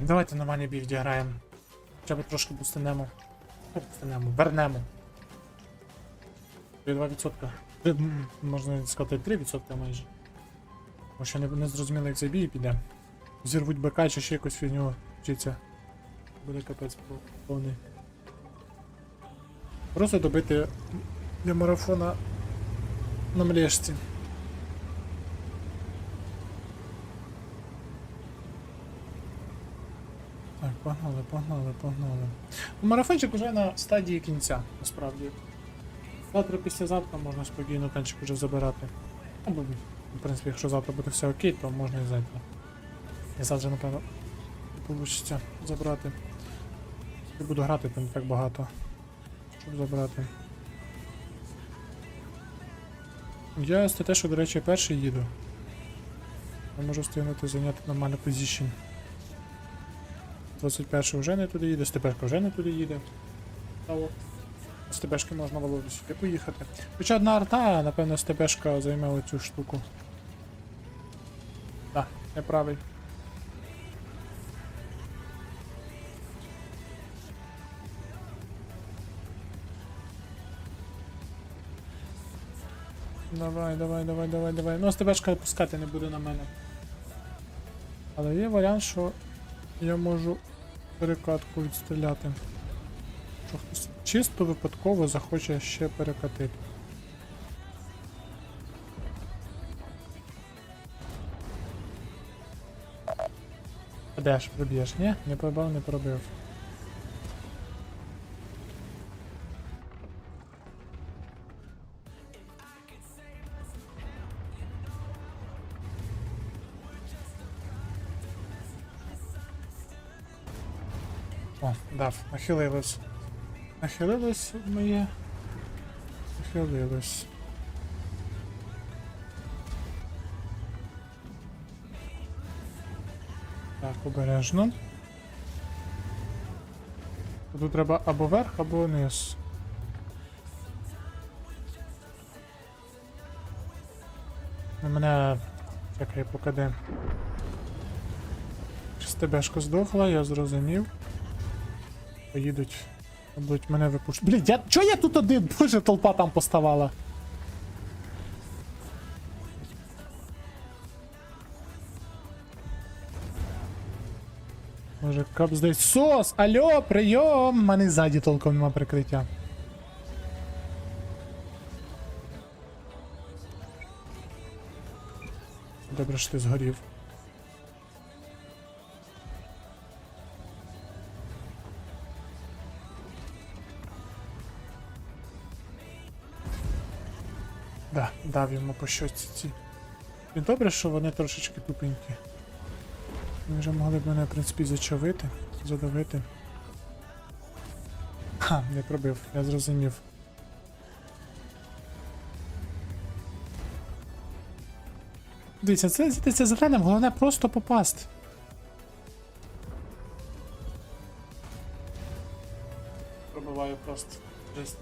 Давайте нормальний бій відіграємо. Хоча б трошки бустинемо. Ну, Бустинемо, вернемо. 2%. Можна сказати 3% майже. Бо ще не, не зрозуміло, як цей бій піде. Зірвуть БК чи ще якусь фігню вчиться. Буде капець повний. Просто добити для марафона на млешці. Погнали, погнали, погнали. Ну, Марафончик уже на стадії кінця, насправді. Завтра післязавтра можна спокійно танчик уже забирати. Або, в принципі, якщо завтра буде все окей, то можна і завтра. І завтра, напевно, вийде забрати. Я буду грати, не так багато. Щоб забрати. Я з те, що, до речі, перший їду. Я можу встигнути зайняти нормальну позицію. 21 вже не туди їде, Степешка вже не туди їде. З ТБшки можна було б сюди поїхати. Хоча одна арта, напевно, Степешка займе оцю штуку. Так, я правий. Давай, давай, давай, давай, давай. Ну, СТБшка пускати не буде на мене. Але є варіант, що я можу перекатку відстріляти. Що хтось чисто випадково захоче ще перекатити. Де ж проб'єш? Ні? Не пробив, не пробив. Дав, нахилилось. Нахилилось моє. Нахилилось. Так, обережно. Тут треба або верх, або низ. На мене чекай, покаде. СТБшка здохла, я зрозумів. Поїдуть. Будуть мене випушити. Блін, я... чого я тут один? Боже, толпа там поставала. Може, кап здесь. Сос! Алло, прийом! У мене ззаді толком нема прикриття. Добре, що ти згорів. Дав йому по щоці ці. І добре, що вони трошечки тупенькі. Вони вже могли б мене, в принципі, зачавити, задавити. Ха, не пробив, я зрозумів. Дивіться, це здається зеленим, головне просто попасти. Пробиваю просто. Жесть.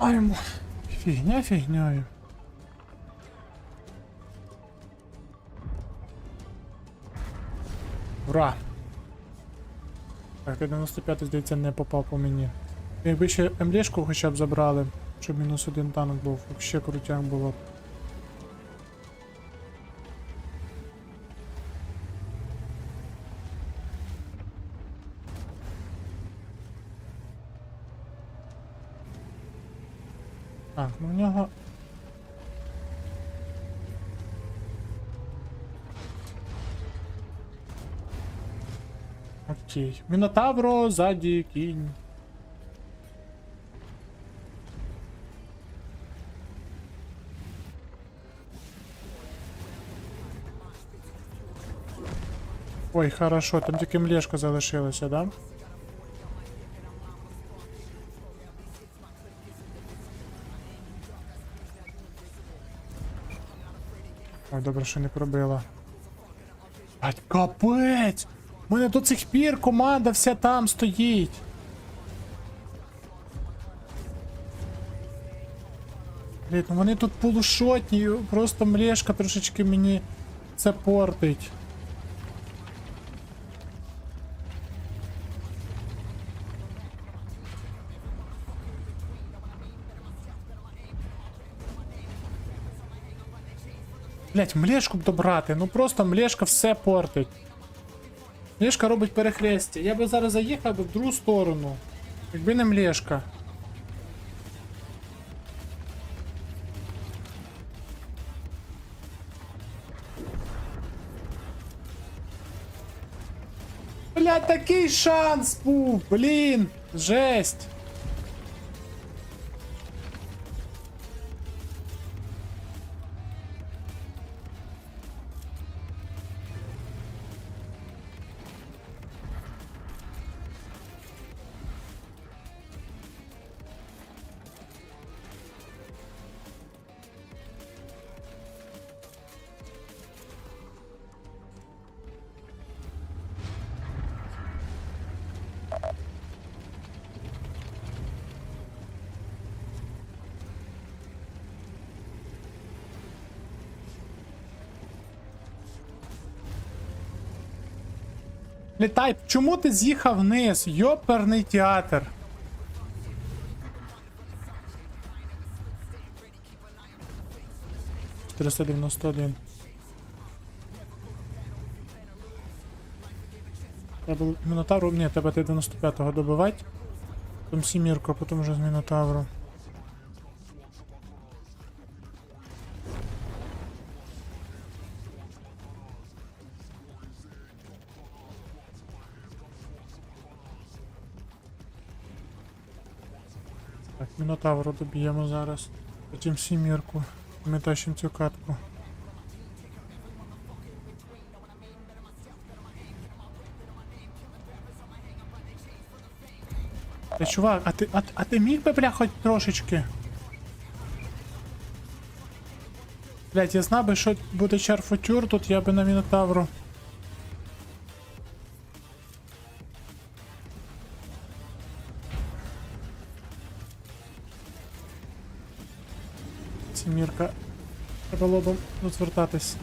Ай, м- фігня фігньою. Ура! Так, 95 здається, не попав по мені. Якби ще МДшку хоча б забрали, щоб мінус один танк був, ще крутяк було Окей. Мінотавро, ззаді, кінь. Ой, хорошо, там тільки млешка залишилася, да? Ой, добре, що не пробила. Ать, капець! У мене до цих пір команда вся там стоїть. Блять, ну вони тут полушотні, просто млешка трошечки мені це портить. Блять, млешку б добрати, ну просто млешка все портить. Млешка робить перехрестя. Я би зараз заїхав би в другу сторону. Якби не млешка. Бля, такий шанс був! Блін! Жесть! Літай, чому ти з'їхав вниз? Йоперний театр. Чотириста дев'яносто один. Треба Мінотавру. Ні, тебе ти 95-го добивати. Потім сімірку, потім вже з Мінотавру. Так, Мінотавру доб'ємо зараз. Потім сімірку. Ми тащимо цю катку. Та чувак, а ти, а, а ти міг би, бля, хоч трошечки? Блять, я знав би, що буде чарфотюр, тут я би на Мінотавру. Сімірка. Треба лобом розвертатись.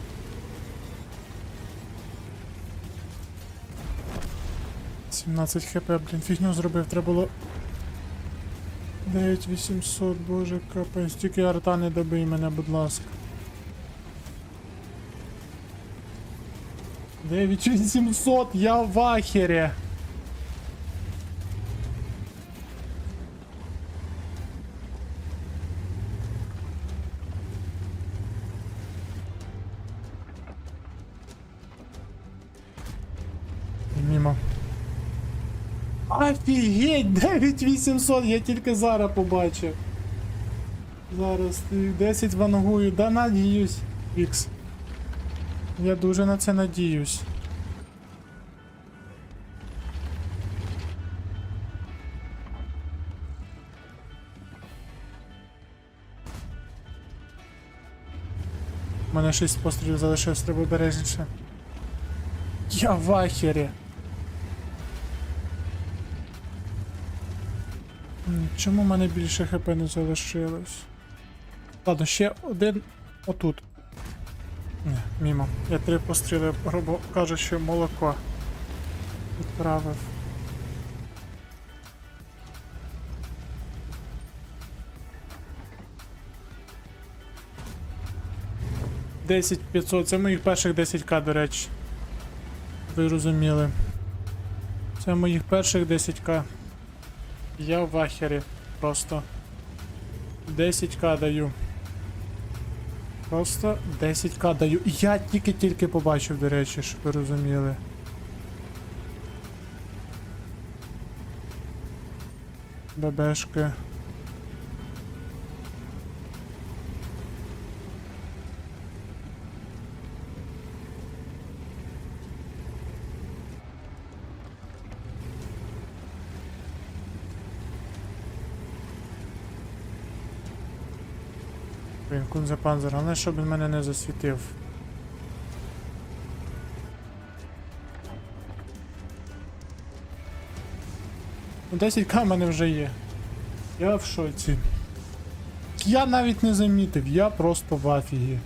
Сімнадцять хп, блін, фігню зробив, треба було. 9800, боже, капець, тільки арта не добий мене, будь ласка. 9800, я в ахері. Офігеть, 9800, я тільки зараз побачив. Зараз 10 вангую, да надіюсь. Ікс. Я дуже на це надіюсь. У мене 6 пострілів залишилось, треба обережніше. Я в ахері. Чому в мене більше хп не залишилось? Ладно, ще один отут. Ні, мімо. Я три постріли, грубо кажучи, молоко відправив. Десять 500, це моїх перших 10к, до речі. Ви розуміли. Це моїх перших 10к. Я в ахері просто. 10к даю. Просто 10к даю. Я тільки-тільки побачив, до речі, щоб ви розуміли. ББшки. Блін, кунзепанзер, але щоб він мене не засвітив. Ну, 10к в мене вже є. Я в шоці. Я навіть не замітив, я просто в афігі.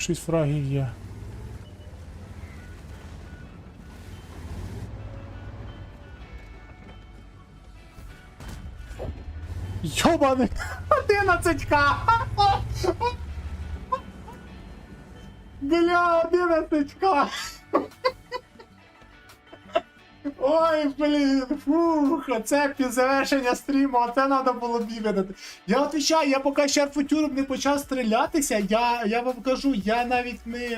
6 фрагів є. Йобаний! 11к! Бля, 11к! Ой, блін, фух, оце під завершення стріму, оце треба було бігати. Я отвечаю, я поки шарфутюром не почав стрілятися, я, я вам кажу, я навіть не.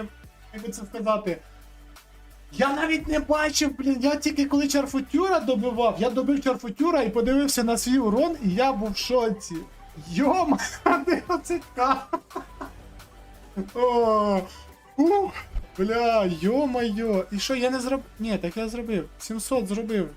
Як би це сказати? Я навіть не бачив, блін, я тільки коли чарфутюра добивав, я добив чарфутюра і подивився на свій урон, і я був в шоці. Йома, 11к. О, ух, бля, йо-моє. І що, я не зробив? Ні, так я зробив. 700 зробив.